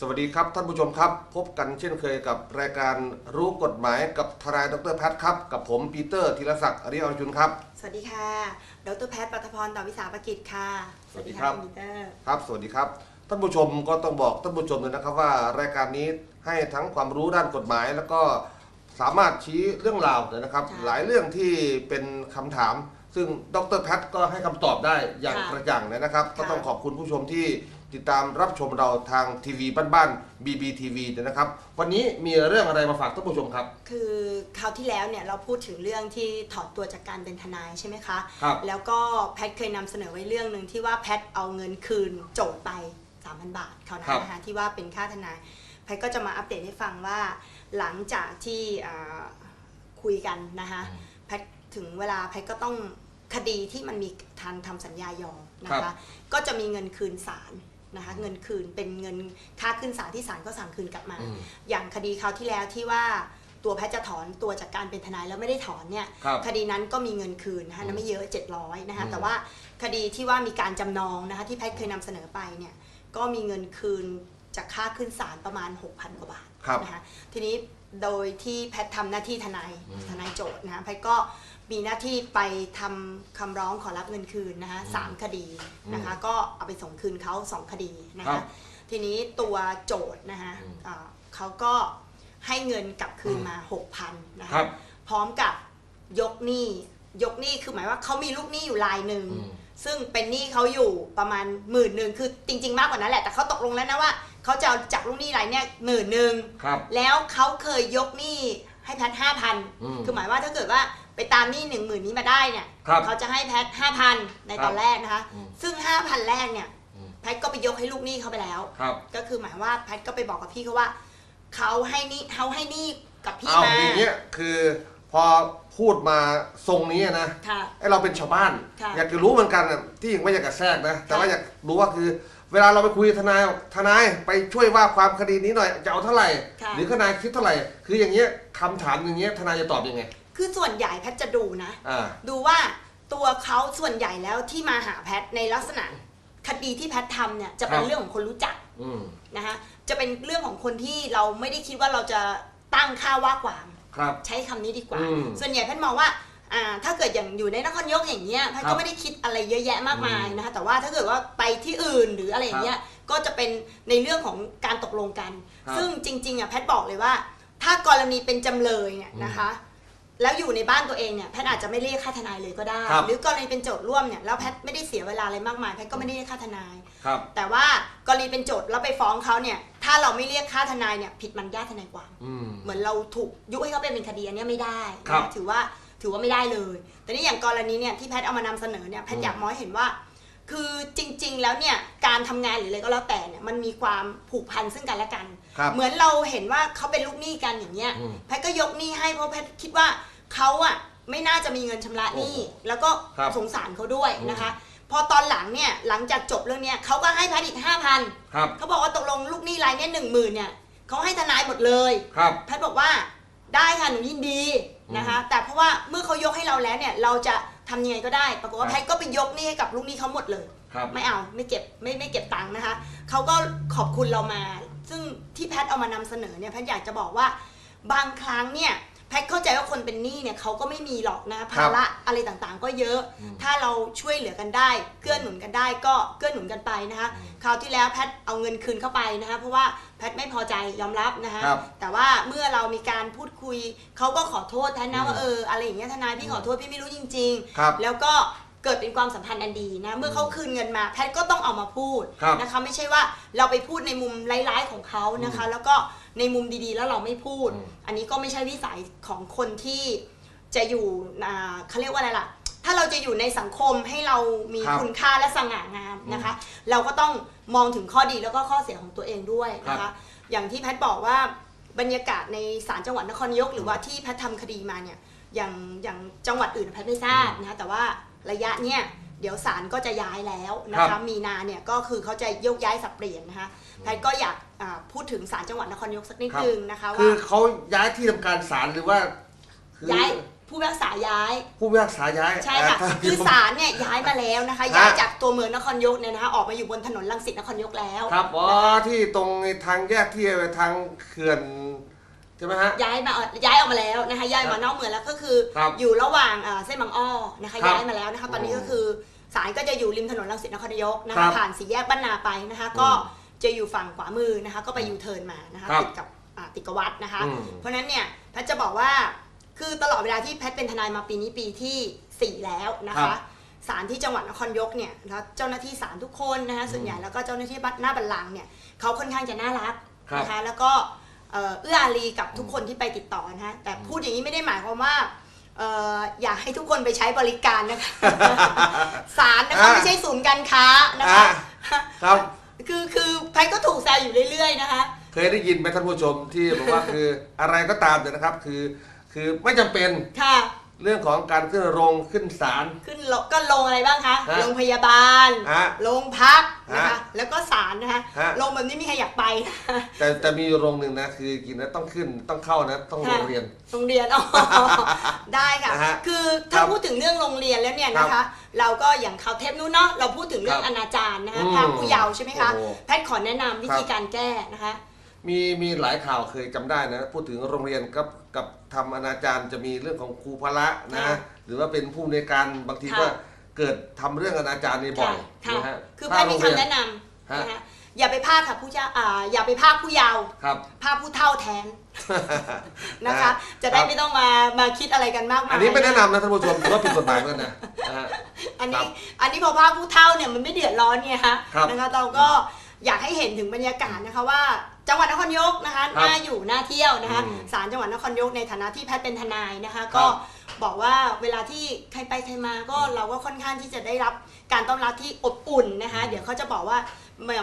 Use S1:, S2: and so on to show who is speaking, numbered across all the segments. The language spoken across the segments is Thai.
S1: สวัสดีครับท่านผู้ชมครับ พบกันเช่นเคยกับรายการรู้กฎหมายกับทนายดรแพทย์ครับ กับผมปีเตอร์ธีรศักดิ์อริยอรชุนครับ
S2: สวัสดีค่ะ ดรแพทย์ปัทพรต่อวิสาปกิจค่ะ
S1: สวัสดีครับ
S2: ณปีเตอร์
S1: ครับ สวัสดีครับ ท่านผู้ชมก็ต้องบอกท่านผู้ชมเลยนะครับว่ารายการนี้ให้ทั้งความรู้ด้านกฎหมาย แล้วก็สามารถชี้เรื่องราวนะครับ หลายเรื่องที่เป็นคำถาม ซึ่งดรแพทย์ก็ให้คำตอบได้อย่างกระจ่างเลยนะครับ ก็ต้องขอบคุณผู้ชมที่ ติดตามรับชมเราทางทีวีบ้านๆ BBTV นะครับ วันนี้มีเรื่องอะไรมาฝากท่านผู้ชมครับ
S2: คือคราวที่แล้วเนี่ยเราพูดถึงเรื่องที่ถอนตัวจากการเป็นทนายใช่ไหมคะ
S1: ครับ
S2: แล้วก็แพทย์เคยนำเสนอไว้เรื่องหนึ่งที่ว่าแพทย์เอาเงินคืนโจทย์ไป 3,000 บาทเขาวนั้นนะคะที่ว่าเป็นค่าทนาย แพทย์ก็จะมาอัปเดตให้ฟังว่าหลังจากที่อ่าคุยกันนะคะแพทย์ถึงเวลาแพทย์ก็ต้องคดีที่มันมีทางทำสัญญายอมนะคะก็จะมีเงินคืนศาล นะคะเงินคืนเป็นเงินค่าขึ้นศาลที่ศาลก็สั่งคืนกลับมา
S1: อืม
S2: อย่างคดีคราวที่แล้วที่ว่าตัวแพทย์จะถอนตัวจากการเป็นทนายแล้วไม่ได้ถอนเนี่ย
S1: ครับ
S2: คดีนั้นก็มีเงินคืนนะคะนั้นไม่เยอะ 700นะคะ
S1: อืม
S2: แต่ว่าคดีที่ว่ามีการจำนองนะคะที่แพทย์เคยนำเสนอไปเนี่ยก็มีเงินคืนจากค่าขึ้นศาลประมาณ 6,000กว่าบาท
S1: ครับ
S2: นะคะทีนี้ โดยที่แพทย์ทำหน้าที่ทนาย
S1: อืม
S2: ทนายโจทย์นะคะแพทย์ก็มีหน้าที่ไปทำคำร้องขอรับเงินคืนนะคะสามคดีนะคะ ก็เอาไปส่งคืนเขาสองคดีนะ
S1: ครั
S2: คะ
S1: บ
S2: ทีนี้ตัวโจทย์นะคะ
S1: อืม
S2: อ่าเขาก็ให้เงินกลับคืนมา6,000นะ
S1: ครั
S2: คะ
S1: บ
S2: พร้อมกับยกหนี้ยกหนี้คือหมายว่าเขามีลูกหนี้อยู่รายหนึ่ง
S1: อืม
S2: ซึ่งเป็นหนี้เขาอยู่ประมาณหมื่นหนึ่งคือจริง ๆ มากกว่านั้นแหละแต่เขาตกลงแล้วนะว่า เขาจะเอาจากลูกหนี้รายเนี้ยหมื่นหนึ่ง
S1: ครับ
S2: แล้วเขาเคยยกหนี้ให้แพทห้าพัน
S1: อืม
S2: คือหมายว่าถ้าเกิดว่าไปตามหนี้หนึ่งหมื่นนี้มาได้เนี่ย
S1: ครับ
S2: เขาจะให้แพทห้าพันในตอนแรกนะคะ
S1: อืม
S2: ซึ่งห้าพันแรกเนี่ย
S1: อืม
S2: แพทก็ไปยกให้ลูกหนี้เขาไปแล้ว
S1: ครับ
S2: ก็คือหมายว่าแพทก็ไปบอกกับพี่เขาว่าเขาให้หนี้เขาให้หนี้กับพี่
S1: เอา
S2: มา
S1: อย่างเงี้ยคือพอพูดมาทรงนี้นะ
S2: ค่ะ
S1: ไอเราเป็นชาวบ้าน
S2: ค่ะ
S1: อยากจะรู้เหมือนกันน่ะที่ยังไม่อยากจะแทรกนะ แต่ว่า
S2: ค่ะ
S1: อยากรู้ว่าคือ เวลาเราไปคุยกับทนายทนายไปช่วยว่าความคดีนี้หน่อยจะเอาเท่าไหร่
S2: ค่ะ
S1: หรือทนายคิดเท่าไหร่ คืออย่างเงี้ยคำถามอย่างเงี้ยทนายจะตอบยังไง
S2: คือส่วนใหญ่แพทจะดูนะ
S1: อ่า
S2: ดูว่าตัวเขาส่วนใหญ่แล้วที่มาหาแพทในลักษณะคดีที่แพททำเนี่ยจะเป็น
S1: ครับ
S2: เรื่องของคนรู้จัก
S1: อืม
S2: นะคะจะเป็นเรื่องของคนที่เราไม่ได้คิดว่าเราจะตั้งค่าว่าความ
S1: ครับ
S2: ใช้คำนี้ดีกว่า
S1: อืม
S2: ส่วนใหญ่แพทย์มองว่า อ่าถ้าเกิดอย่างอยู่ในนครนายกอย่างเงี้ยแพทย์
S1: ครั
S2: ก็
S1: บ
S2: ไม่ได้คิดอะไรเยอะแยะมากมาย
S1: อืม
S2: นะคะ แต่ว่าถ้าเกิดว่าไปที่อื่นหรืออะไรอย่างเงี้ยก็จะเป็นในเรื่องของการตกลงกัน
S1: ครับ
S2: ซึ่งจริงๆอะแพทย์บอกเลยว่า ถ้ากรณีเป็นจำเลยเนี่ย
S1: อืม
S2: นะคะ แล้วอยู่ในบ้านตัวเองเนี่ยแพทย์อาจจะไม่เรียกค่าทนายเลยก็ได้
S1: ครับ
S2: หรือกรณีเป็นโจทย์ร่วมเนี่ยแล้วแพทย์ไม่ได้เสียเวลาอะไรมากมายแพทย์ก็ไม่ได้เรียกค่าทนาย
S1: ครับ
S2: แต่ว่ากรณีเป็นโจทย์แล้วไปฟ้องเขาเนี่ยถ้าเราไม่เรียกค่าทนายเนี่ยผิดมันญาติทนายความ
S1: อืม
S2: เหมือนเราถูกยุให้เขาไปเป็นคดีอันเนี้ยไม่ได้
S1: ครับ
S2: นะถือว่า ถือว่าไม่ได้เลย แต่นี่อย่างกรณีเนี่ยที่แพทย์เอามานำเสนอเนี่ยแพท
S1: อื
S2: ย์
S1: ม
S2: อยากมองให้เห็นว่า คือจริง ๆ แล้วเนี่ยการทำงานหรืออะไรก็แล้วแต่เนี่ยมันมีความผูกพันซึ่งกันและกัน
S1: ครับ
S2: เหมือนเราเห็นว่าเขาเป็นลูกหนี้กันอย่างเงี้ย
S1: อืม
S2: แพทย์ก็ยกหนี้ให้เพราะแพทย์คิดว่าเขาอะไม่น่าจะมีเงินชำระหนี้
S1: โอ้โห
S2: แล้วก็
S1: ครับ
S2: สงสารเขาด้วย
S1: อืม
S2: นะคะ พอตอนหลังเนี่ยหลังจากจบเรื่องเนี้ยเขาก็ให้แพทย์อีกห้าพัน
S1: ครับ
S2: เขาบอกว่าตกลงลูกหนี้รายเนี้ยหนึ่งหมื่นเนี่ยเขาให้ทนายหมดเลย
S1: ครับ
S2: แพทย์บอกว่าได้ค่ะหนูยินดี นะคะ แต่เพราะว่าเมื่อเขายกให้เราแล้วเนี่ย เราจะทำยังไงก็ได้ ปรากฏว่า
S1: ครับ
S2: แพทย์ก็ไปยกหนี้ให้กับลูกหนี้เขาหมดเลย
S1: ครับ
S2: ไม่เอาไม่เก็บไม่ไม่เก็บตังค์นะคะเขาก็ขอบคุณเรามา ซึ่งที่แพทย์เอามานำเสนอเนี่ยแพทย์อยากจะบอกว่า บางครั้งเนี่ย แพทย์เข้าใจว่าคนเป็นหนี้เนี่ยเขาก็ไม่มีหรอกนะภาระอะไรต่างๆ ก็เยอะ
S1: อืม
S2: ถ้าเราช่วยเหลือกันได้เกื้อหนุนกันได้ก็เกื้อหนุนกันไปนะคะ
S1: อืม
S2: คราวที่แล้วแพทย์เอาเงินคืนเข้าไปนะคะเพราะว่าแพทย์ไม่พอใจยอมรับนะคะ
S1: ครับ
S2: แต่ว่าเมื่อเรามีการพูดคุยเขาก็ขอโทษแทนนะ
S1: อืม
S2: ว่าเอออะไรอย่างเงี้ยทนายพี่ขอโทษพี่ไม่รู้จริงๆ
S1: ครับ
S2: แล้วก็เกิดเป็นความสัมพันธ์อันดีนะเมื่อเขาคืนเงินมา แพทย์ก็ต้องเอามาพูด
S1: ครับ
S2: นะคะไม่ใช่ว่าเราไปพูดในมุมร้ายๆของเขานะคะ แล้วก็ ในมุมดีๆ แล้วเราไม่พูด
S1: อืม
S2: อันนี้ก็ไม่ใช่วิสัยของคนที่จะอยู่อ่าเขาเรียกว่าอะไรล่ะ ถ้าเราจะอยู่ในสังคมให้เรามี
S1: ครับ
S2: คุณค่าและสง่างามนะคะ เราก็ต้องมองถึงข้อดีแล้วก็ข้อเสียของตัวเองด้วยนะ
S1: ครั
S2: คะ
S1: บ
S2: อย่างที่แพทย์บอกว่าบรรยากาศในศาลจังหวัดนครนายกหรือว่าที่แพทย์ทำคดีมาเนี่ยอย่างอย่างจังหวัดอื่นแพทย์ไม่ทราบนะคะแต่ว่าระยะเนี่ยเดี๋ยวศาลก็จะย้ายแล้วนะ
S1: ครั
S2: คะ
S1: บ
S2: มีนาเนี่ยก็คือเขาจะโยกย้ายสับเปลี่ยนนะคะ แพทย์ก็อยากอ่าพูดถึงศาลจังหวัดนครนายกสักนิด
S1: ครับ
S2: นึงนะคะ
S1: คือ
S2: ว่า
S1: เขาย้ายที่ทำการศาลหรือว่าคือ
S2: ย้ายผู้พิพากษาย้าย
S1: ผู้พิพากษาย้าย
S2: ใช่ค่ะ
S1: อ่า
S2: คือศาลเนี่ยย้ายมาแล้วนะคะ
S1: ฮะ
S2: ย้ายจากตัวเมืองนครยกเนี่ยนะคะออกมาอยู่บนถนนลังสิตนครยกแล้ว
S1: ครับอ๋อที่ตรงทางแยกที่ไปทางเขื่อนใช่ไหมฮะ
S2: ย้ายมาย้ายออกมาแล้วนะคะย้าย
S1: ครับ
S2: มานอกเมืองแล้วก็คือ
S1: ครับ
S2: อยู่ระหว่างเอ่อเส้นบางอ้อนะคะ
S1: ครับ
S2: ย้ายมาแล้วนะคะตอนนี้
S1: อืม
S2: ก็คือศาลก็จะอยู่ริมถนนลังสิตนครนายกนะ
S1: ครั
S2: คะ
S1: บ
S2: ผ่านสี่แยกบ้านนาไปนะคะก็ จะอยู่ฝั่งขวามือนะคะ ก็ไปยูเทิร์นมานะคะ
S1: ครับ
S2: ติดกับอ่าติดกับวัดนะคะ
S1: อืม
S2: เพราะฉะนั้นเนี่ยแพทย์จะบอกว่าคือตลอดเวลาที่แพทย์เป็นทนายมาปีนี้ปีที่4 แล้วนะ
S1: ครั
S2: คะ
S1: บ
S2: ศาลที่จังหวัดนครยกเนี่ยแล้วเจ้าหน้าที่ศาลทุกคนนะคะส่วนใหญ่แล้วก็เจ้าหน้าที่หน้าบัลลังก์เนี่ยเขาค่อนข้างจะน่ารัก
S1: ครับ
S2: นะคะแล้วก็เอ่อเอื้ออารีกับทุกคนที่ไปติดต่อนะคะแต่พูดอย่างนี้ไม่ได้หมายความว่าเอ่ออยากให้ทุกคนไปใช้บริการนะคะ ศาลนะคะ
S1: อ่า
S2: ไม่ใช่ศูนย์การค้านะคะ
S1: ครับ
S2: คือคือแพทย์ก็ถูกแซวอยู่เรื่อยๆนะคะ
S1: เคยได้ยินไหมท่านผู้ชมที่บอกว่าคืออะไรก็ตามเนี่ยนะครับ คือ คือไม่จำเป็น
S2: ค่ะ
S1: เรื่องของการขึ้นโรงขึ้นศาล
S2: ขึ้นโรงก็ลงอะไรบ้างคะ
S1: ฮะ
S2: โรงพยาบาล
S1: ฮะ
S2: โรงพักนะคะ
S1: ฮะ
S2: แล้วก็ศาลนะคะ
S1: ฮะ
S2: โรงแบบนี้ไมมีใครอยากไปนะคะ
S1: แต่แต่มีโรงหนึ่งนะคือกินนะต้องขึ้นต้องเข้านะต้องโรงเรียน
S2: โรงเรียนอ๋อได้ค่ะ
S1: นะฮะ
S2: คือ
S1: ค
S2: ถ้า
S1: รับ
S2: พูดถึงเรื่องโรงเรียนแล้วเนี่ย
S1: ครับ
S2: นะคะเราก็อย่างข่าวเทปนู้นเนาะเราพูดถึงเรื่อง
S1: ครับ
S2: อนาจารนะคะ
S1: อืม
S2: พาผู้เยาว์ใช่ไหมคะ
S1: โอ้โห
S2: แพทย์ขอแนะนำวิธี
S1: ครับ
S2: การแก้นะคะ
S1: มีมีหลายข่าวเคยจำได้นะ พูดถึงโรงเรียนกับกับทำอนาจารจะมีเรื่องของครูพละนะ
S2: ค่ะ
S1: หรือว่าเป็นผู้ในวยการบางที
S2: ค่ะ
S1: ก็เกิดทำเรื่องอนาจารนี่บ่อย
S2: ค่ะ
S1: นะฮะ
S2: คือแพ
S1: ถ้า
S2: ทย์
S1: โร
S2: มี
S1: งเรียน
S2: คำแนะน
S1: ฮะำ
S2: นะคะอย่าไปพากค่ะผู้เจ้าอ่าอย่าไปพากผู้เยาว์
S1: ครับ
S2: พากผู้เฒ่าแทนนะคะ จะได้
S1: ครับ
S2: ไม่ต้องมามาคิดอะไรกันมากมาย
S1: อันนี้ไม่แนะนำนะท่านผู้ชมถือว่าผิดกฎหมายเหมือนกันนะนะฮะ
S2: อัน
S1: ครั
S2: นี้
S1: บ
S2: อันนี้พอภาคผู้เท่าเนี่ยมันไม่เดือดร้อนเนี่ยฮะ
S1: ครับ
S2: นะคะเราก็อยากให้เห็นถึงบรรยากาศนะคะว่า จังหวัดนครนายกนะคะ
S1: ครับ
S2: น่าอยู่น่าเที่ยวนะคะ
S1: อืม
S2: ศาลจังหวัดนครนายกในฐานะที่แพทย์เป็นทนายนะคะ ก็บอกว่าเวลาที่ใครไปใครมาก็เราก็ค่อนข้างที่จะได้รับการต้อนรับที่อบอุ่นนะคะ เดี๋ยวเขาจะบอกว่า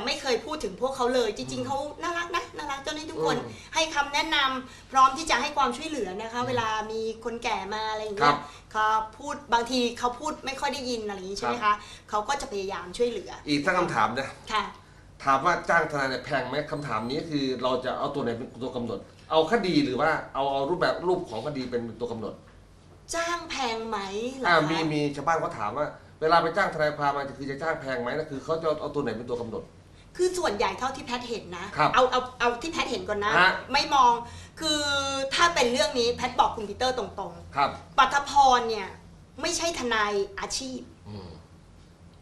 S2: ไม่เคยพูดถึงพวกเขาเลย จริง ๆเขาน่ารักนะน่ารักเจ้าหน้าที่ทุกคน
S1: อืม
S2: ให้คำแนะนำพร้อมที่จะให้ความช่วยเหลือนะคะ เวลามีคนแก่มาอะไรอย่าง
S1: ค
S2: เงี้
S1: รั
S2: ย
S1: บ
S2: เขาพูดบางทีเขาพูดไม่ค่อยได้ยินอะไรอย่างนี้ใช่ไหมคะเขาก็จะพยายามช่วยเหลือ
S1: อีกทั้งคำถามนะ
S2: ค่ะ
S1: ถามว่าจ้างทนายเนี่ยแพงไหมคำถามนี้คือเราจะเอาตัวไหนเป็นตัวกำหนด เอาคดีหรือว่าเอาเอารูปแบบรูปของคดีเป็นตัวกำหนด
S2: จ้างแพงไหมเหรอ
S1: อ่า
S2: คะ
S1: มีมีชาวบ้านเขาถามว่า เวลาไปจ้างทนายความมาคือจะจ้างแพงไหมนะคือเขาจะเอาตัวไหนเป็นตัวกำหนด
S2: คือส่วนใหญ่เท่าที่แพทย์เห็นนะ
S1: ครับ
S2: เอาเอาเอาที่แพทย์เห็นก่อนนะ
S1: ฮะ
S2: ไม่มอง คือถ้าเป็นเรื่องนี้แพทย์บอกคุณปีเตอร์ตรง
S1: ครับ
S2: ๆ ปัทพรเนี่ยไม่ใช่ทนายอาชีพ
S1: อืม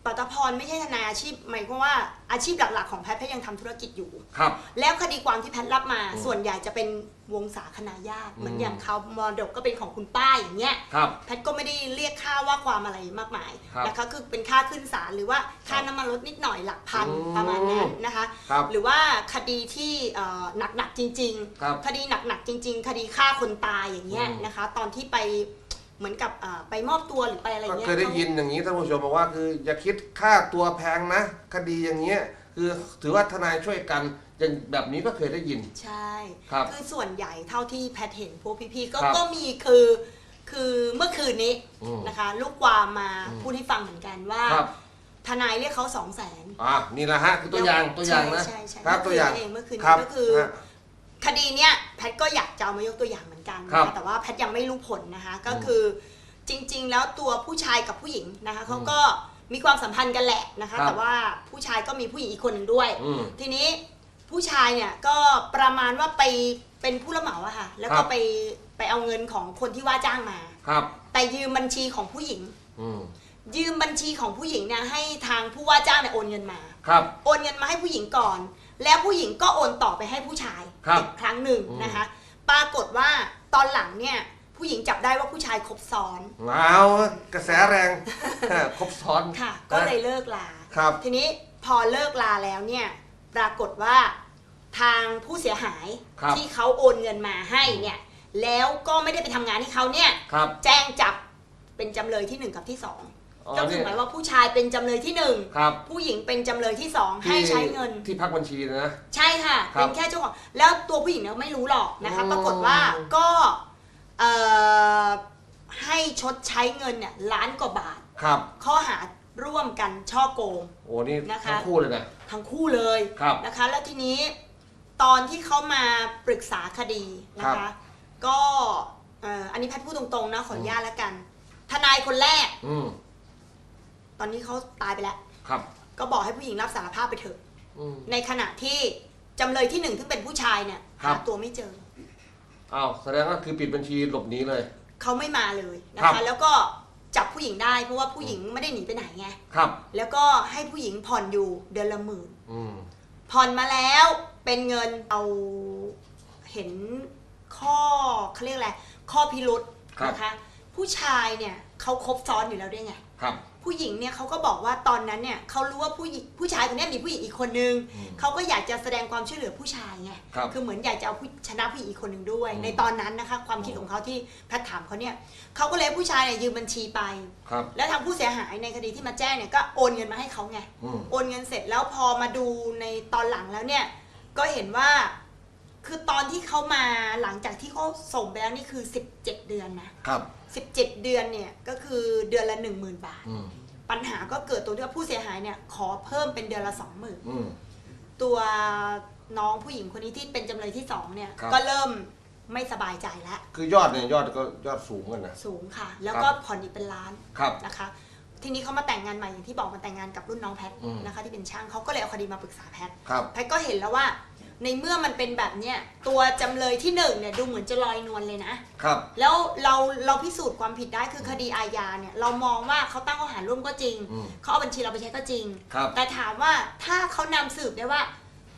S2: ปัทพรไม่ใช่ทนายอาชีพหมายความว่าอาชีพหลักๆของแพทย์แพทย์ยังทำธุรกิจอยู่
S1: ครับ
S2: แล้วคดีความที่แพทย์รับมา
S1: อืม
S2: ส่วนใหญ่จะเป็นวงศาคณาญาติเหมือน
S1: อืม
S2: อย่างเขามรดกก็เป็นของคุณป้าอย่างเงี้ย
S1: ครับ
S2: แพทย์ก็ไม่ได้เรียกค่าว่าความอะไรมากมาย
S1: ครับ
S2: นะคะคือเป็นค่าขึ้นศาลหรือว่าค่า
S1: ครับ
S2: น้ำมันลดนิดหน่อยหลักพัน
S1: อืม
S2: ประมาณนั้นนะคะ
S1: ครับ
S2: หรือว่าคดีที่เอ่อหนักๆจริง
S1: ครับ
S2: ๆคดีหนักๆจริง ๆ คดีฆ่าคนตายอย่างเงี้ย
S1: อืม
S2: นะคะ ตอนที่ไป เหมือนกับเอ่อไปมอบตัวหรือไปอะไร
S1: ก็
S2: เงี้ย
S1: เคยได้ยินอย่างนี้ท่านผู้ชมบอกว่าคืออย่าคิดค่าตัวแพงนะ คดีอย่างเงี้ยคือถือว่าทนายช่วยกันอย่างแบบนี้ก็เคยได้ยิน
S2: ใช่
S1: ครับ
S2: คือส่วนใหญ่เท่าที่แพทย์เห็นพวกพี่ๆก็
S1: ครับ
S2: ก็มีคือคือเมื่อคืนนี้
S1: อืม
S2: นะคะ ลูกความมา
S1: อืม
S2: พูดให้ฟังเหมือนกันว่า
S1: ครับ
S2: ทนายเรียกเขาสองแสน
S1: อ่านี่แหละฮะคือตัวอย่างตัวอย่างนะ
S2: ใช่ใช่
S1: ครับ
S2: เมื่อคืน
S1: ตัวอย่าง
S2: เองเมื่อคืน
S1: ครับ
S2: ก็คือ
S1: ฮะ
S2: คดีเนี้ยแพทย์ก็อยากจะเอามายกตัวอย่างเหมื อนกัน
S1: ครั
S2: นะ
S1: บ
S2: คะแต่ว่าแพทย์ยังไม่รู้ผลนะคะก็
S1: อืม
S2: คือจริง ๆ แล้วตัวผู้ชายกับผู้หญิงนะคะเขาก็มีความสัมพันธ์กันแหละนะคะ
S1: ครับ
S2: แต่ว่าผู้ชายก็มีผู้หญิงอีกคนหนึ่งด้วย
S1: อืม
S2: ทีนี้ผู้ชายเนี่ยก็ประมาณว่าไปเป็นผู้รับเหมาอะค่ะแล้ว
S1: ค
S2: ก็
S1: รับ
S2: ไปไปเอาเงินของคนที่ว่าจ้างมา
S1: ครับ
S2: แต่ยืมบัญชีของผู้หญิง
S1: อืม
S2: ยืมบัญชีของผู้หญิงเนี่ยให้ทางผู้ว่าจ้างเนี่ยโอนเงินมา
S1: ครับ
S2: โอนเงินมาให้ผู้หญิงก่อน แล้วผู้หญิงก็โอนต่อไปให้ผู้ชาย
S1: ครับ
S2: อีกครั้งหนึ่ง
S1: อืม
S2: นะคะ ปรากฏว่าตอนหลังเนี่ย ผู้หญิงจับได้ว่าผู้ชายคบซ้อน
S1: เอากระแสแรง ครบซ้อน
S2: ค่ะ ก็เลยเลิกลา
S1: ครับ
S2: ทีนี้พอเลิกลาแล้วเนี่ย ปรากฏว่าทางผู้เสียหาย
S1: ครับ
S2: ที่เขาโอนเงินมาให้เนี่ย แล้วก็ไม่ได้ไปทำงานให้เขาเนี่ย
S1: ครับ
S2: แจ้งจับเป็นจำเลยที่หนึ่งกับที่สอง
S1: อ๋อ
S2: ก็คือ
S1: นี่
S2: หมายว่าผู้ชายเป็นจำเลยที่หนึ่ง
S1: ครับ
S2: ผู้หญิงเป็นจำเลยที่สองให้ใช้เงิน
S1: ที่พักบัญชีนะ
S2: ใช่ค่ะ
S1: ครับ
S2: เป็นแค่เจ้าของแล้วตัวผู้หญิงเนี่ยไม่รู้หรอกนะคะ
S1: อืม
S2: ปรากฏว่าก็เอ่อให้ชดใช้เงินเนี่ยล้านกว่าบาท
S1: ครับ
S2: ข้อหาร่วมกันช่อโกง
S1: โอ้นี่
S2: นะคะ
S1: ทั้งคู่เลยนะ
S2: ทั้งคู่เลย
S1: ครับ
S2: นะคะ แล้วทีนี้ตอนที่เขามาปรึกษาคดีนะ
S1: ครั
S2: คะ
S1: บ
S2: ก็เอ่ออันนี้แพทย์พูดตรงๆนะขออนุญาตแล้วกัน ทนายคนแรก
S1: อืม
S2: ตอนนี้เขาตายไปแล้ว
S1: ครับ
S2: ก็บอกให้ผู้หญิงรับสารภาพไปเถอะ
S1: อืม
S2: ในขณะที่จำเลยที่หนึ่งที่เป็นผู้ชายเนี่ย
S1: ครั
S2: หา
S1: บ
S2: ตัวไม่เจอ
S1: อ้าวแสดงว่าคือปิดบัญชีหลบหนีเลย
S2: เขาไม่มาเลยนะ
S1: ครั
S2: คะ
S1: บ
S2: แล้วก็จับผู้หญิงได้เพราะว่าผู้หญิงไม่ได้หนีไปไหนไง
S1: ครับ
S2: แล้วก็ให้ผู้หญิงผ่อนอยู่เดือนละหมื่น
S1: อืม
S2: ผ่อนมาแล้วเป็นเงินเอาเห็นข้อเขาเรียกอะไรข้อพิรุษ
S1: ครับ
S2: นะคะ ผู้ชายเนี่ยเขาครบซ้อนอยู่แล้วด้วยไง
S1: ครับ
S2: ผู้หญิงเนี่ยเขาก็บอกว่าตอนนั้นเนี่ยเขารู้ว่าผู้หญิงผู้ชายคนเนี้ยมีผู้หญิงอีกคนนึง
S1: อืม
S2: เขาก็อยากจะแสดงความช่วยเหลือผู้ชายไง
S1: ครับ
S2: คือเหมือนอยากจะเอาผู้ชนะผู้หญิงอีกคนหนึ่งด้วย
S1: อืม
S2: ในตอนนั้นนะคะ ความคิดของเขาที่แพทย์ถามเขาเนี่ยเขาก็เลยให้ผู้ชายเนี่ยยืมบัญชีไป
S1: ครับ
S2: แล้วทางผู้เสียหายในคดีที่มาแจ้งเนี่ยก็โอนเงินมาให้เขาไง
S1: อืม
S2: โอนเงินเสร็จแล้วพอมาดูในตอนหลังแล้วเนี่ย ก็เห็นว่า คือตอนที่เขามาหลังจากที่เขาส่งไปแล้วนี่คือ 17 เดือนนะครับ 17 เดือนเนี่ยก็คือเดือนละ 10,000 บาท
S1: อืม
S2: ปัญหาก็เกิดตรงที่ว่าผู้เสียหายเนี่ยขอเพิ่มเป็นเดือนละ 20,000
S1: อืม
S2: ตัวน้องผู้หญิงคนนี้ที่เป็นจำเลยที่สองเนี่ย
S1: ครับ
S2: ก็เริ่มไม่สบายใจแล้ว
S1: คือยอดเนี่ยยอดก็ยอดสูงกันนะ
S2: สูงค่ะ แล้วก็ผ่อนอีกเป็นล้าน
S1: ครับ
S2: นะคะ ทีนี้เขามาแต่งงานใหม่อย่างที่บอกมาแต่งงานกับรุ่นน้องแพท
S1: อืม
S2: นะคะที่เป็นช่างเขาก็เลยเอาคดีมาปรึกษาแพท
S1: ครับ
S2: แพทย์ก็เห็นแล้วว่า ในเมื่อมันเป็นแบบเนี้ยตัวจำเลยที่หนึ่งเนี่ยดูเหมือนจะลอยนวลเลยนะ
S1: ครับ
S2: แล้วเราเราพิสูจน์ความผิดได้คือคดีอาญาเนี่ยเรามองว่าเขาตั้งข้อหาร่วมก็จริง
S1: อืม
S2: เขาเอาบัญชีเราไปใช้ก็จริง
S1: ครับ
S2: แต่ถามว่าถ้าเขานำสืบได้ว่า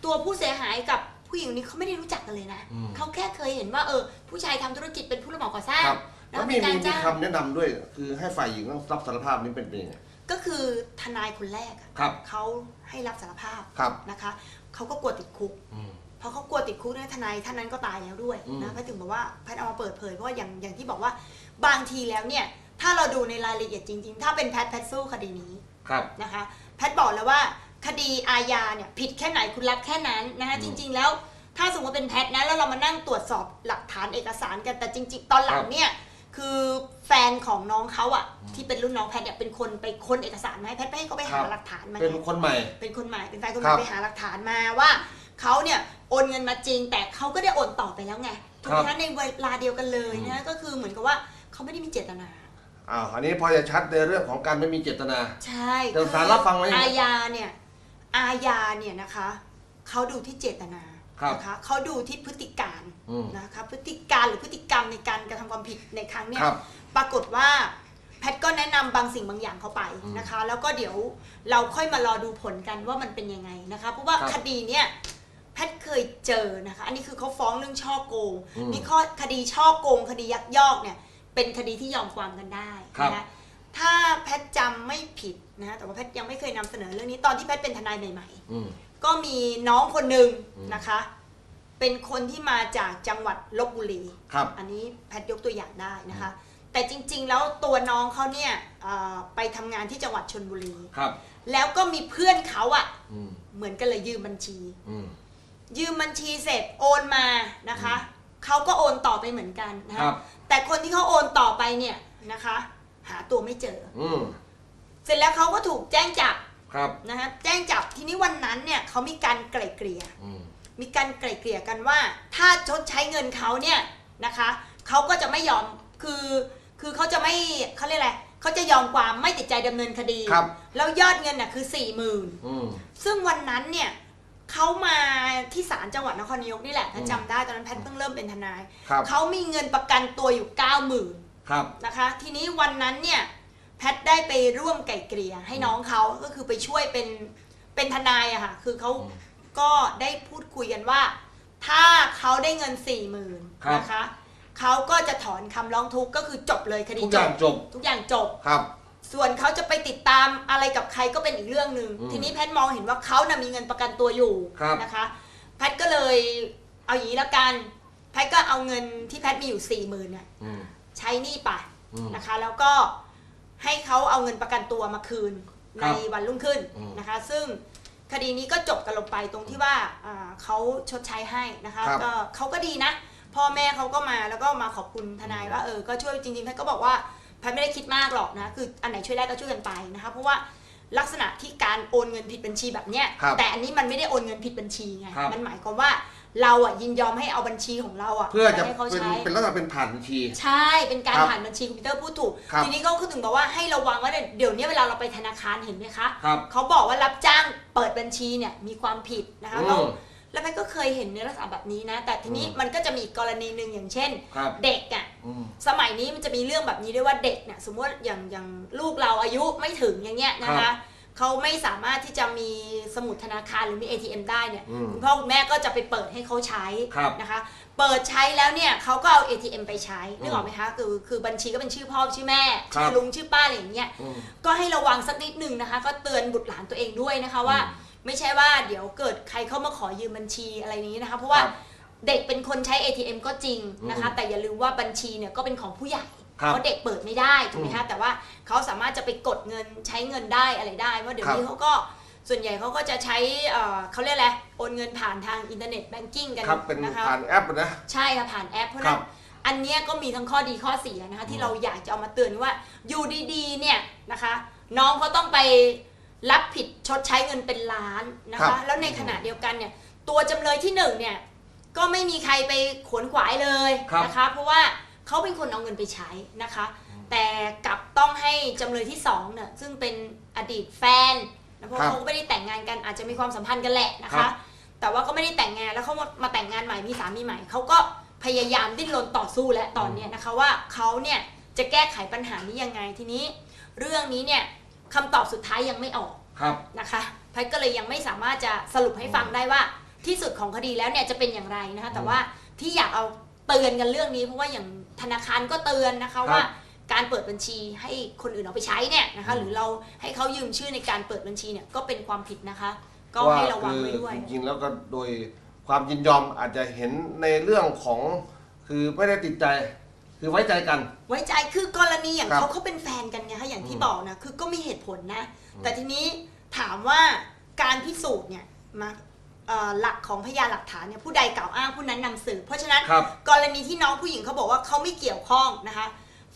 S2: ตัวผู้เสียหายกับผู้หญิงคนนี้เขาไม่ได้รู้จักกันเลยนะ
S1: อืม
S2: เขาแค่เคยเห็นว่าเออผู้ชายทำธุรกิจเป็นผู้รับเหมาก่อสร้าง
S1: ครับ
S2: แล้
S1: แล้วว
S2: มี
S1: มี
S2: กา
S1: มี
S2: ร
S1: มี
S2: จ้าง
S1: คำแนะนำด้วย คือให้ฝ่ายหญิงต้องรับสารภาพนี่เป็นเป็นยังไง
S2: ก็คือทนายคนแรกอะ
S1: ครับ
S2: เขาให้รับสารภาพ
S1: ครับ
S2: นะคะ เขาก็กลัวติดคุก
S1: อืม
S2: เพราะเขากลัวติดคุกเนี่ยทนายท่านนั้นก็ตายแล้วด้วย
S1: อืม
S2: นะแพทย์ถึงบอกว่าแพทย์เอามาเปิดเผยเพราะว่าอย่างอย่างที่บอกว่าบางทีแล้วเนี่ย ถ้าเราดูในรายละเอียดจริง ๆ ถ้าเป็นแพทย์แพทย์สู้คดีนี้
S1: ครับ
S2: นะคะแพทย์บอกแล้วว่าคดีอาญาเนี่ยผิดแค่ไหนคุณรับแค่นั้นนะคะ
S1: อื
S2: จ
S1: ม
S2: ริงๆแล้วถ้าสมมติเป็นแพทย์นะแล้วเรามานั่งตรวจสอบหลักฐานเอกสารกันแต่จริง ๆ ตอนหลั
S1: ค
S2: ง
S1: รับ
S2: เนี่ย คือแฟนของน้องเขาอะที่เป็นรุ่นน้องแพทย์เนี่ยเป็นคนไปค้นเอกสารมาให้แพทย์ไปให้เขาไปหาหลักฐานมา
S1: เป็น
S2: ไง
S1: คนใหม่
S2: เป็นคนใหม่เป็นแฟนคนให
S1: ครั
S2: ม่
S1: บ
S2: ไปหาหลักฐานมาว่าเขาเนี่ยโอนเงินมาจริง แต่เขาก็ได้โอนต่อไปแล้วไงถูกไหม
S1: ครั
S2: คะ
S1: บ
S2: ในเวลาเดียวกันเลย
S1: อื
S2: นะ
S1: ม
S2: ก็คือเหมือนกับว่าเขาไม่ได้มีเจตนา
S1: อ้าวอันนี้พอจะชัดในเรื่องของการไม่มีเจตนา
S2: ใช่
S1: เดี๋ยวศาลรับฟังไว้ยังไง
S2: อาญาเนี่ยอาญาเนี่ยนะคะเขาดูที่เจตนา
S1: ครับ
S2: นะคะเขาดูที่พฤติการ
S1: อืม
S2: นะคะพฤติการหรือพฤติกรรมในการกระทำความผิดในครั้งเนี้ย
S1: ครับ
S2: ปรากฏว่าแพทย์ก็แนะนำบางสิ่งบางอย่างเข้าไปนะคะ แล้วก็เดี๋ยวเราค่อยมารอดูผลกันว่ามันเป็นยังไงนะคะเพราะว่า
S1: ครับ
S2: คดีเนี่ยแพทย์เคยเจอนะคะอันนี้คือเขาฟ้องเรื่องช่อโกง
S1: อืม
S2: นี่ข้อคดีช่อโกง คดียักยอกเนี่ยเป็นคดีที่ยอมความกันได้
S1: ครับ
S2: นะคะ ถ้าแพทย์จำไม่ผิดนะแต่ว่าแพทย์ยังไม่เคยนำเสนอเรื่องนี้ตอนที่แพทย์เป็นทนายใหม่ๆ
S1: อืม
S2: ก็มีน้องคนหนึ่ง
S1: อืม
S2: นะคะ เป็นคนที่มาจากจังหวัดลบบุรี
S1: ครับ
S2: อันนี้แพทย์ยกตัวอย่างได้นะคะ แต่จริงๆ แล้วตัวน้องเขาเนี่ยเอ่อไปทำงานที่จังหวัดชนบุรี
S1: ครับ
S2: แล้วก็มีเพื่อนเขาอะ
S1: อืม
S2: เหมือนกันเลยยืมบัญชี
S1: อืม
S2: ยืมบัญชีเสร็จโอนมานะคะ เขาก็โอนต่อไปเหมือนกันนะ
S1: ค
S2: คะ
S1: รับ
S2: แต่คนที่เขาโอนต่อไปเนี่ยนะคะ หาตัวไม่เจอ
S1: อืม
S2: เสร็จแล้วเขาก็ถูกแจ้งจับ
S1: ครับ
S2: นะคะแจ้งจับทีนี้วันนั้นเนี่ยเขามีการไกล่เกลี่ย
S1: อืม
S2: มีการไกล่เกลี่ยกันว่า ถ้าชดใช้เงินเขาเนี่ยนะคะเขาก็จะไม่ยอมคือคือเขาจะไม่เขาเรียกอะไรเขาจะยอมความไม่ติดใจดำเนินคดี
S1: ครับ
S2: แล้วยอดเงินน่ะคือ4ี่หมื่น
S1: อืม
S2: ซึ่งวันนั้นเนี่ยเขามาที่ศาลจังหวัดนครนายกนี่แหละถ้า
S1: อืม
S2: จำได้ตอนนั้นแพทย์เพิ่งเริ่มเป็นทนาย
S1: ครับ
S2: เขามีเงินประกันตัวอยู่9ก้าหมื่น
S1: ครับ
S2: นะคะ ทีนี้วันนั้นเนี่ยแพทย์ได้ไปร่วมไก่เกลี่ยให้น้องเขาก็คือไปช่วยเป็นเป็นทนายอะค่ะ คือเขา
S1: อืม
S2: ก็ได้พูดคุยกันว่า ถ้าเขาได้เงิน4ี่หมื่น
S1: ครับ
S2: นะคะ เขาก็จะถอนคำร้องทุกข์ก็คือจบเลยคดี
S1: ทุกอ
S2: จ
S1: ย่าง
S2: บ
S1: จบ
S2: ทุกอย่างจบ
S1: ครับ
S2: ส่วนเขาจะไปติดตามอะไรกับใครก็เป็นอีกเรื่องหนึ่ง
S1: อืม
S2: ทีนี้แพทย์มองเห็นว่าเขานะ่ะมีเงินประกันตัวอยู่
S1: ครับ
S2: นะคะ แพทย์ก็เลยเอาอย่างนี้แล้วกัน แพทย์ก็เอาเงินที่แพทย์มีอยู่4ี่หมื่นเนี่ย
S1: อืม
S2: ใช้หนี้ไป
S1: อืม
S2: นะคะ แล้วก็ ให้เขาเอาเงินประกันตัวมาคืน
S1: ค
S2: ใน
S1: รับ
S2: วันรุ่งขึ้น
S1: อืม
S2: นะคะ ซึ่งคดีนี้ก็จบกันลงไปตรงที่ว่าอ่าเขาชดใช้ให้นะคะ
S1: ครับ
S2: ก็เขาก็ดีนะ พ่อแม่เขาก็มาแล้วก็มาขอบคุณทนายว่าเออก็ช่วยจริงๆแพทย์ก็บอกว่าแพทย์ไม่ได้คิดมากหรอกนะคืออันไหนช่วยได้ก็ช่วยกันไปนะคะเพราะว่าลักษณะที่การโอนเงินผิดบัญชีแบบเนี้ย
S1: ครับ
S2: แต่อันนี้มันไม่ได้โอนเงินผิดบัญชีไง
S1: ครับ
S2: มันหมายความว่า เราอะยินยอมให้เอาบัญชีของเราอะ
S1: เพื่อจะ
S2: ให้เขา
S1: เป็น
S2: ใช้
S1: เป็นลักษณะเป็นผ่านบัญชี
S2: ใช่เป็นการ
S1: ครับ
S2: ผ่านบัญชีคอมพิวเตอร์พูดถูก
S1: ครับ
S2: ทีนี้ก็คือถึงบอกว่าให้ระวังว่าเดี๋ยวนี้เวลาเราไปธนาคารเห็นไหมคะ
S1: ครับ
S2: เขาบอกว่ารับจ้างเปิดบัญชีเนี่ยมีความผิดนะคะ
S1: อืม
S2: แล้วแล้วแพทย์ก็เคยเห็นในลักษณะแบบนี้นะ แต่ทีนี้
S1: อืม
S2: มันก็จะมีอีกกรณีหนึ่งอย่างเช่น
S1: ครับ
S2: เด็กอะ
S1: อืม
S2: สมัยนี้มันจะมีเรื่องแบบนี้ด้วยว่าเด็กเนี่ยสมมติว่าอย่างอย่างลูกเราอายุไม่ถึงอย่างเงี้ยนะ
S1: ครั
S2: คะ
S1: บ
S2: เขาไม่สามารถที่จะมีสมุดธนาคารหรือมี ATM ได้เนี่ย
S1: อืม
S2: คุณพ่อคุณแม่ก็จะไปเปิดให้เขาใช้
S1: ครับ
S2: นะคะ เปิดใช้แล้วเนี่ยเขาก็เอา ATM ไปใช้นึกออก
S1: อืม
S2: ไหมคะคือคือบัญชีก็เป็นชื่อพ่อชื่อแม่
S1: ครับ
S2: ชื่อลุงชื่อป้าอะไรอย่างเงี้ย
S1: อืม
S2: ก็ให้ระวังสักนิดหนึ่งนะคะ ก็เตือนบุตรหลานตัวเองด้วยนะคะว่า
S1: อืม
S2: ไม่ใช่ว่าเดี๋ยวเกิดใครเข้ามาขอยืมบัญชีอะไรนี้นะคะ เพราะว่า
S1: ครับ
S2: เด็กเป็นคนใช้ ATM ก็จริงนะคะ
S1: อืม
S2: แต่อย่าลืมว่าบัญชีเนี่ยก็เป็นของผู้ใหญ่
S1: ครับ
S2: เพราะเด็กเปิดไม่ได้ถูกไหมคะแต่ว่าเขาสามารถจะไปกดเงินใช้เงินได้อะไรได้เพราะเดี๋ยวนี้
S1: ครับ
S2: เขาก็ส่วนใหญ่เขาก็จะใช้เอ่อเขาเรียกอะไรโอนเงินผ่านทางอินเทอร์เน็ตแบงกิ้งกัน
S1: ครับเป็น
S2: นะคะ
S1: ผ่านแอปนะ
S2: ใช่ค่ะผ่านแอปเพราะฉะ
S1: ครั
S2: นั้น
S1: บ
S2: อันเนี้ยก็มีทั้งข้อดีข้อเสียนะคะที่เราอยากจะเอามาเตือนว่าอยู่ดีๆเนี่ยนะคะน้องเขาต้องไปรับผิดชดใช้เงินเป็นล้านนะ
S1: ครั
S2: คะ
S1: บ
S2: แล้วในขณะเดียวกันเนี่ยตัวจำเลยที่หนึ่งเนี่ยก็ไม่มีใครไปขวนขวายเลย
S1: ครับ
S2: นะคะเพราะว่า เขาเป็นคนเอาเงินไปใช้นะคะ แต่กลับต้องให้จำเลยที่สองเนี่ยซึ่งเป็นอดีตแฟนนะเพราะ
S1: ครับ
S2: เขาก็ไม่ได้แต่งงานกันอาจจะมีความสัมพันธ์กันแหละนะ
S1: ครั
S2: คะ
S1: บ
S2: แต่ว่าก็ไม่ได้แต่งงานแล้วเขามามาแต่งงานใหม่มีสามีใหม่เขาก็พยายามดิ้นรนต่อสู้และตอนเนี้ยนะคะว่าเขาเนี่ยจะแก้ไขปัญหานี้ยังไงทีนี้ เรื่องนี้เนี่ยคำตอบสุดท้ายยังไม่ออก
S1: ครับ
S2: นะคะแพทย์ก็เลยยังไม่สามารถจะสรุปให้ฟังได้ว่า ที่สุดของคดีแล้วเนี่ยจะเป็นอย่างไรนะคะแต่ว่าที่อยากเอาเตือนกันเรื่องนี้เพราะว่าอย่าง ธนาคารก็เตือนนะคะ
S1: ครับ
S2: ว่าการเปิดบัญชีให้คนอื่นเอาไปใช้เนี่ยนะคะ
S1: อืม
S2: หรือเราให้เขายืมชื่อในการเปิดบัญชีเนี่ยก็เป็นความผิดนะคะ ก็
S1: ว่า
S2: ให้ระวัง
S1: คือ
S2: ไว้ด้วย
S1: จริงๆแล้วก็โดยความยินยอมอาจจะเห็นในเรื่องของคือไม่ได้ติดใจคือไว้ใจกัน
S2: ไว้ใจคือกรณีอย่าง
S1: ครับ
S2: เขาเขาเป็นแฟนกันไงคะอย่างที่
S1: อืม
S2: บอกนะคือก็มีเหตุผลนะ
S1: อืม
S2: แต่ทีนี้ถามว่าการพิสูจน์เนี่ยมา เอ่อหลักของพยานหลักฐานเนี่ยผู้ใดกล่าวอ้างผู้นั้นนำสืบเพราะฉะนั้น
S1: ครับ
S2: กรณีที่น้องผู้หญิงเขาบอกว่าเขาไม่เกี่ยวข้องนะคะ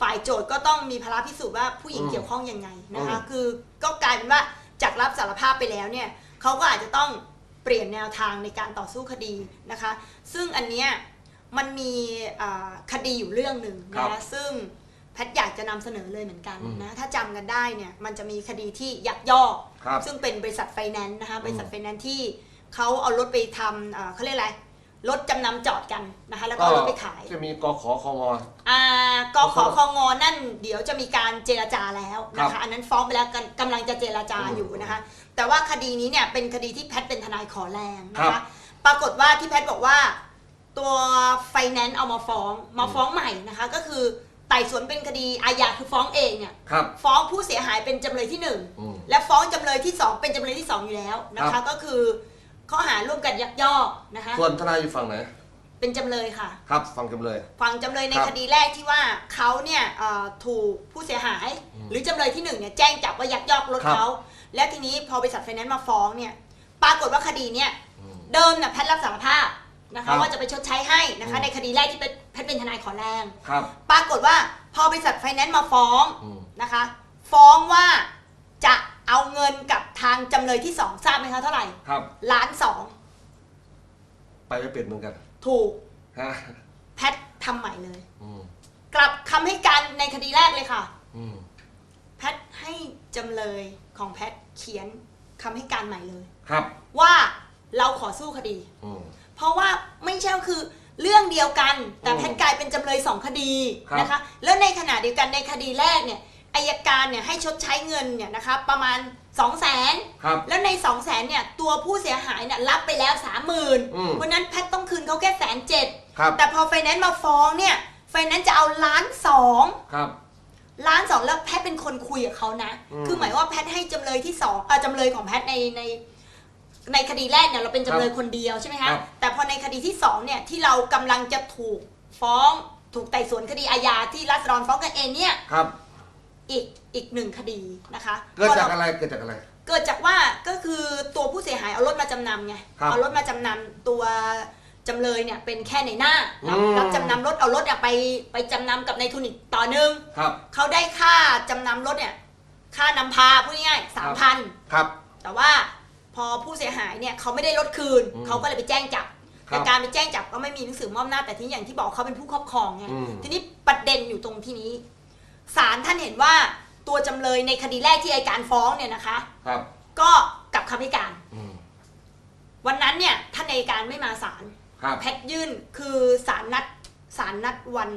S2: ฝ่ายโจทย์ก็ต้องมีภาระพิสูจน์ว่าผู้หญิง
S1: อืม
S2: เกี่ยวข้องยังไงนะคะ
S1: อืม
S2: คือก็กลายเป็นว่าจากรับสารภาพไปแล้วเนี่ยเขาก็อาจจะต้องเปลี่ยนแนวทางในการต่อสู้คดีนะคะ ซึ่งอันเนี้ยมันมีอ่าคดีอยู่เรื่องหนึ่งนะ
S1: ครั
S2: คะ
S1: บ
S2: ซึ่งแพทย์อยากจะนำเสนอเลยเหมือนกัน
S1: อืม
S2: นะถ้าจำกันได้เนี่ยมันจะมีคดีที่ยักยอก
S1: ครับ
S2: ซึ่งเป็นบริษัทไฟแนนซ์นะคะ
S1: อืม
S2: บริษัทไฟแนนซ์ที่ เขาเอารถไปทำเอ่อเขาเรียกอะไรรถจำนำจอดกันนะคะ แล้วก็เอารถไปขาย
S1: จะมีกขอคง
S2: อ่ากขอคองอนั่นเดี๋ยวจะมีการเจรจาแล้วนะ
S1: ครั
S2: คะ
S1: บ
S2: อันนั้นฟ้องไปแล้วกันกำลังจะเจรจา
S1: อืม
S2: อยู่นะคะ แต่ว่าคดีนี้เนี่ยเป็นคดีที่แพทย์เป็นทนายขอแรงนะ
S1: ครั
S2: คะ
S1: บ
S2: ปรากฏว่าที่แพทย์บอกว่า ตัวไฟแนนซ์เอามาฟ้องมาฟ้องใหม่นะคะ ก็คือไต่สวนเป็นคดีอาญาคือฟ้องเองเนี่ย
S1: ครับ
S2: ฟ้องผู้เสียหายเป็นจำเลยที่หนึ่ง
S1: อืม
S2: และฟ้องจำเลยที่2เป็นจำเลยที่2อยู่แล้วนะ
S1: ครั
S2: คะ
S1: บ
S2: ก็คือ ข้อหาร่วมกันยักยอกนะคะ
S1: ส่วนทนายอยู่ฝั่งไหน
S2: เป็นจำเลยค่ะ
S1: ครับฝั่งจำเลย
S2: ฝั่งจำเลยใน
S1: ครับ
S2: คดีแรกที่ว่าเขาเนี่ยเอ่อถูกผู้เสียหาย
S1: อืม
S2: หรือจำเลยที่หนึ่งเนี่ยแจ้งจับว่ายักยอกรถ
S1: ครับ
S2: เขาและทีนี้พอบริษัทไฟแนนซ์มาฟ้องเนี่ยปรากฏว่าคดีเนี่ย
S1: อืม
S2: เดิมเนี่ยแพทย์รับสารภาพนะ
S1: ครั
S2: คะ
S1: บ
S2: ว่าจะไปชดใช้ให้นะคะ
S1: อืม
S2: ในคดีแรกที่เป็นแพทย์เป็นทนายขอแรง
S1: ครับ
S2: ปรากฏว่าพอบริษัทไฟแนนซ์มาฟ้อง
S1: อืม
S2: นะคะ ฟ้องว่าจะ เอาเงินกับทางจำเลยที่สองทราบไหมคะเท่าไหร่
S1: ครับ
S2: ล้านสอง
S1: ไปไม่เป็นเหมือนกัน
S2: ถูก
S1: ฮะ
S2: แพทย์ทำใหม่เลย
S1: อืม
S2: กลับคำให้การในคดีแรกเลยค่ะ
S1: อืม
S2: แพทย์ให้จำเลยของแพทย์เขียนคำให้การใหม่เลย
S1: ครับ
S2: ว่าเราขอสู้คดี
S1: อืม
S2: เพราะว่าไม่ใช่ว่าคือเรื่องเดียวกัน แต่
S1: อืม
S2: แพทย์กลายเป็นจำเลยสองคดี
S1: ครับ
S2: นะคะ แล้วในขณะเดียวกันในคดีแรกเนี่ย อายการเนี่ยให้ชดใช้เงินเนี่ยนะคะประมาณ 2 0 0 0 0น
S1: ครับ
S2: แล้วใน 2 0 0 0 0นเนี่ยตัวผู้เสียหายเนี่ยรับไปแล้ว30,000
S1: อืม
S2: เพราะฉะนั้นแพทย์ต้องคืนเขาแค่แสนเจ็ด
S1: ครับ
S2: แต่พอไฟแนนซ์มาฟ้องเนี่ยไฟแนนซ์จะเอาล้านสอง
S1: ครับ
S2: ล้านสองแล้วแพทย์เป็นคนคุยกับเขานะ
S1: อืม
S2: คือหมายว่าแพทย์ให้จำเลยที่สองเอ่อจำเลยของแพทย์ในในในคดีแรกเนี่ยเราเป็นจำเลยคนเดียวใช่ไหม
S1: ครั
S2: คะ
S1: บ
S2: แต่พอในคดีที่สองเนี่ยที่เรากำลังจะถูกฟ้องถูกไต่สวนคดีอาญาที่รัศดรฟ้องกันเองเนี่ย
S1: ครับ
S2: อีกอีกหนึ่งคดีนะคะ
S1: เกิดจาก
S2: พอ
S1: อะ
S2: เรา
S1: ไรเกิดจากอะไร
S2: เกิดจากว่าก็คือตัวผู้เสียหายเอารถมาจำนำไง
S1: ครับ
S2: เอารถมาจำนำตัวจำเลยเนี่ยเป็นแค่ในหน้ารับ
S1: อืม
S2: รับจำนำรถเอารถเนี่ยไปไปจำนำกับนายทุนอีกต่อหนึ่ง
S1: ครับ
S2: เขาได้ค่าจำนำรถเนี่ยค่านำพาพูดง่ายๆสามพัน
S1: ครับ
S2: แต่ว่าพอผู้เสียหายเนี่ยเขาไม่ได้รถคืน
S1: อืม
S2: เขาก็เลยไปแจ้งจับ
S1: ครับ
S2: แต่การไปแจ้งจับก็ไม่มีหนังสือมอบอำนาจแต่ที่อย่างที่บอกเขาเป็นผู้ครอบครองไง
S1: อืม
S2: ทีนี้ประเด็นอยู่ตรงที่นี้ ศาลท่านเห็นว่าตัวจำเลยในคดีแรกที่อัยการฟ้องเนี่ยนะคะ
S1: ครับ
S2: ก็กลับคำให้การ
S1: อืม
S2: วันนั้นเนี่ยท่านอัยการไม่มาศาล
S1: ครับ
S2: แพทย์ยื่นคือศาลนัดศาลนัดวัน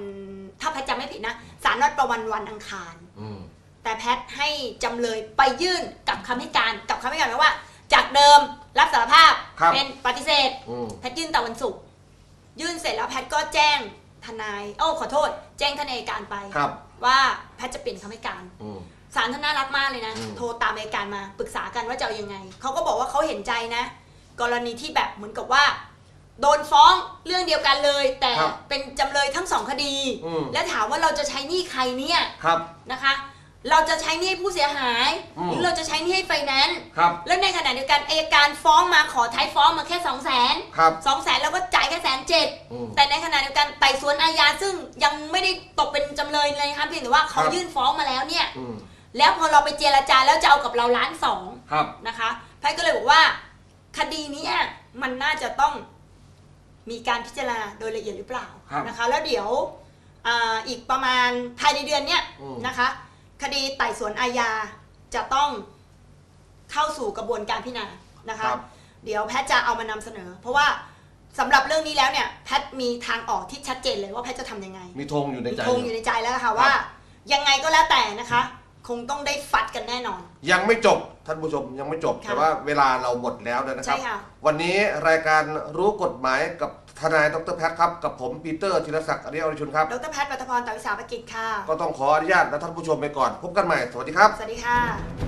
S2: ถ้าแพทย์จำไม่ผิดนะศาลนัดประวันวันอังคาร
S1: อืม
S2: แต่แพทย์ให้จำเลยไปยื่นกับคำให้การกับคำให้การแปลว่า จากเดิมรับสารภาพ
S1: ครับ
S2: เป็นปฏิเสธ
S1: อืม
S2: แพทย์ยื่นแต่วันศุกร์ยื่นเสร็จแล้วแพทย์ก็แจ้ง ทนายโอ้าขอโทษ แจ้งทนายการไป
S1: ครับ
S2: ว่าแพทย์จะเปลี่ยนคำให้การ
S1: อืม
S2: ศาลท่านน่ารักมากเลยนะ
S1: อืม
S2: โทรตามอัยการมาปรึกษากันว่าจะเอายังไงเขาก็บอกว่าเขาเห็นใจนะ กรณีที่แบบเหมือนกับว่า โดนฟ้องเรื่องเดียวกันเลย แต่
S1: ครับ
S2: เป็นจำเลยทั้งสองคดี
S1: อืม
S2: และถามว่าเราจะใช้หนี้ใครเนี่ย
S1: ครับ
S2: นะคะ เราจะใช้หนี้ให้ผู้เสียหาย
S1: อืม
S2: หรือเราจะใช้หนี้ให้ไฟแนนซ์
S1: ครับ
S2: แล้วในขณะเดียวกันอัยการฟ้องมาขอท้ายฟ้องมาแค่สองแสน
S1: ครับ
S2: สองแสนแล้วก็จ่ายแค่แสนเจ็ด
S1: อืม
S2: แต่ในขณะเดียวกันไต่สวนอาญาซึ่งยังไม่ได้ตกเป็นจำเลยเลยนะคะเพียงแต่ว่าเขา
S1: ครับ
S2: ยื่นฟ้องมาแล้วเนี่ย
S1: อืม
S2: แล้วพอเราไปเจรจาแล้วจะเอากับเราล้านสอง
S1: ครับ
S2: นะคะไพ่ก็เลยบอกว่า คดีเนี้ยมันน่าจะต้องมีการพิจารณาโดยละเอียดหรือเปล่า
S1: ครับ
S2: นะคะ แล้วเดี๋ยวอาอีกประมาณภายในเดือนเนี้ย
S1: อืม
S2: นะคะ คดีไต่สวนอาญาจะต้องเข้าสู่กระบวนการพิจารณานะคะ
S1: ครับ
S2: เดี๋ยวแพทย์จะเอามานำเสนอ เพราะว่าสำหรับเรื่องนี้แล้วเนี่ยแพทย์มีทางออกที่ชัดเจนเลยว่าแพทย์จะทำยังไง
S1: มีธงอยู่ใน
S2: มี
S1: ใจ
S2: ธงอยู่ในใจแล้วค่ะว่า ยังไงก็แล้วแต่นะคะค งต้องได้ฟัดกันแน่นอน
S1: ยังไม่จบท่านผู้ชมยังไม่จบ
S2: ค่ะ
S1: แต่ว่าเวลาเราหมดแล้วนะค
S2: ใช่
S1: รับ
S2: ค่ะ
S1: วันนี้รายการรู้กฎหมายกับทนายดรแพทย์ครับกับผมปีเตอร์ธีรศักดิ์อริยอริชุนครับ
S2: ดรแพทย์ปัทพรตาวิสาปกิจค่ะ
S1: ก็ต้องขออนุญาตและท่านผู้ชมไปก่อน พบกันใหม่ สวัสดีครับ
S2: สวัสดีค่ะ